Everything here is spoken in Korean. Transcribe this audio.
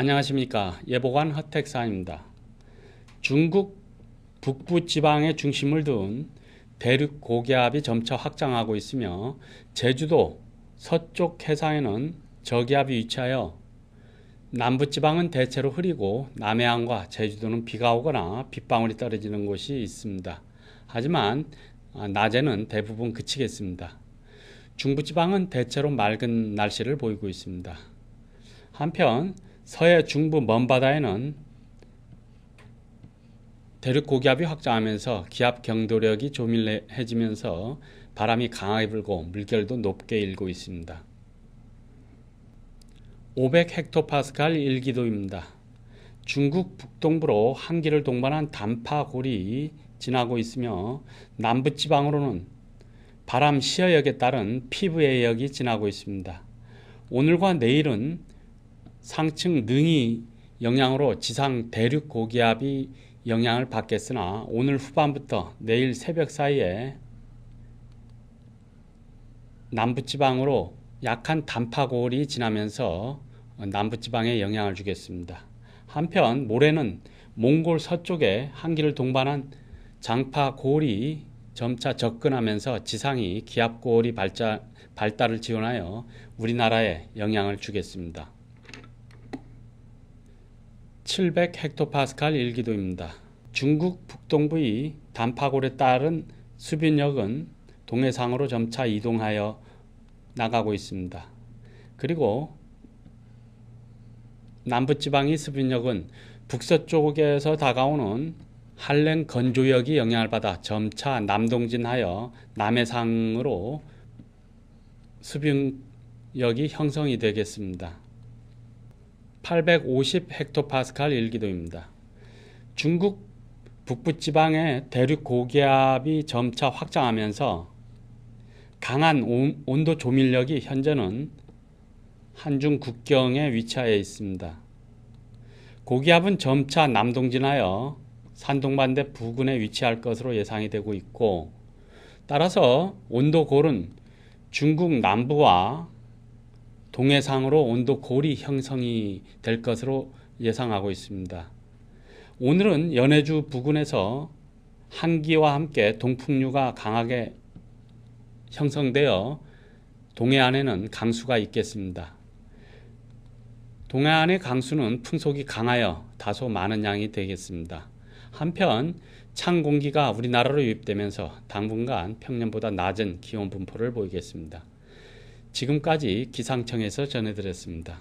안녕하십니까 예보관 허택사입니다. 중국 북부 지방의 중심을 둔 대륙 고기압이 점차 확장하고 있으며 제주도 서쪽 해상에는 저기압이 위치하여 남부 지방은 대체로 흐리고 남해안과 제주도는 비가 오거나 빗방울이 떨어지는 곳이 있습니다. 하지만 아, 낮에는 대부분 그치겠습니다. 중부 지방은 대체로 맑은 날씨를 보이고 있습니다. 한편 서해 중부 먼바다에는 대륙 고기압이 확장하면서 기압 경도력이 조밀해지면서 바람이 강하게 불고 물결도 높게 일고 있습니다. 500 헥토파스칼 일기도입니다. 중국 북동부로 한기를 동반한 단파골이 지나고 있으며 남부 지방으로는 바람 시어역에 따른 피부해역이 지나고 있습니다. 오늘과 내일은 상층 능이 영향으로 지상 대륙 고기압이 영향을 받겠으나 오늘 후반부터 내일 새벽 사이에 남부지방으로 약한 단파골이 지나면서 남부지방에 영향을 주겠습니다. 한편 모레는 몽골 서쪽에 한기를 동반한 장파골이 점차 접근하면서 지상이 발자, 발달을 지원하여 우리나라에 영향을 주겠습니다. 700 헥토파스칼 일기도입니다. 중국 북동부의 단파골에 따른 수변력은 동해상으로 점차 이동하여 나가고 있습니다. 그리고 남부지방의 수변력은 북서쪽에서 다가오는 한랭 건조역이 영향을 받아 점차 남동진하여 남해상으로 수변력이 형성이 되겠습니다. 850 헥토파스칼 일기도입니다. 중국 북부 지방의 대륙 고기압이 점차 확장하면서 강한 온도 조밀력이 현재는 한중 국경에 위치하여 있습니다. 고기압은 점차 남동진하여 산동반대 부근에 위치할 것으로 예상이 되고 있고 따라서 온도골은 중국 남부와 동해상으로 온도 골이 형성이 될 것으로 예상하고 있습니다. 오늘은 연해주 부근에서 한기와 함께 동풍류가 강하게 형성되어 동해안에는 강수가 있겠습니다. 동해안의 강수는 풍속이 강하여 다소 많은 양이 되겠습니다. 한편 찬 공기가 우리나라로 유입되면서 당분간 평년보다 낮은 기온 분포를 보이겠습니다. 지금까지 기상청에서 전해드렸습니다.